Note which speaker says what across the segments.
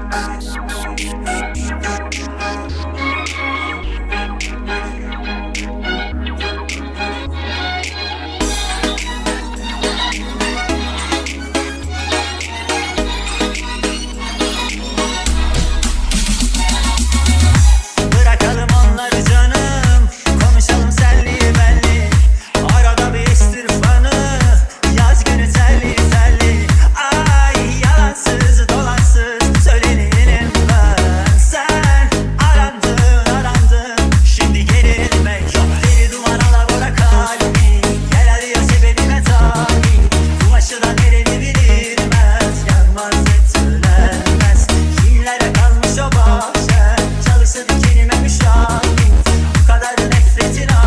Speaker 1: Bye.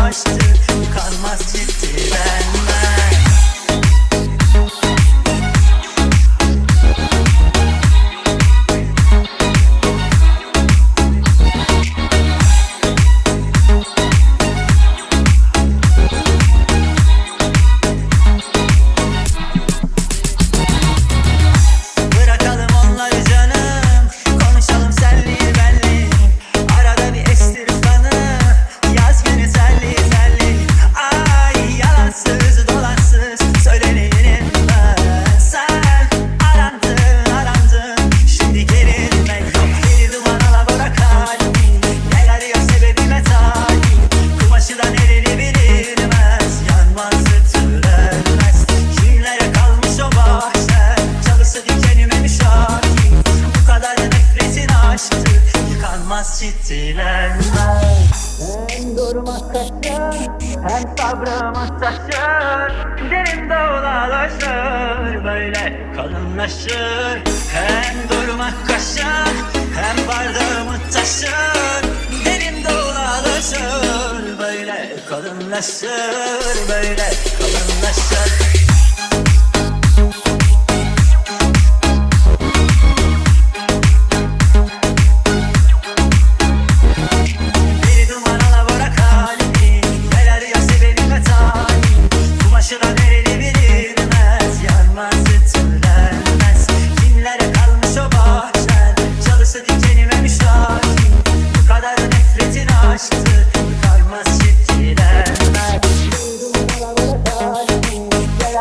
Speaker 1: lost durmaz çitilenler Hem durmaz kaşın hem sabrımız taşır Derin dağılaşır böyle kalınlaşır. Hem durmaz kaşın hem bardağımız taşır. Derin dağılaşır böyle kalınlaşır böyle kalınlaşır.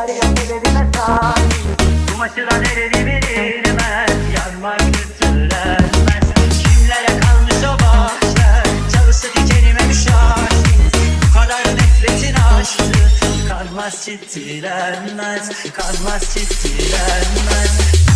Speaker 1: Derya sebebime sahip Kumaşı da derdi verilmez Kimlere kalmış o bahçe Çalısı dikenime kadar nefretin aştı Kalmaz çitilenmez Kalmaz çitilenmez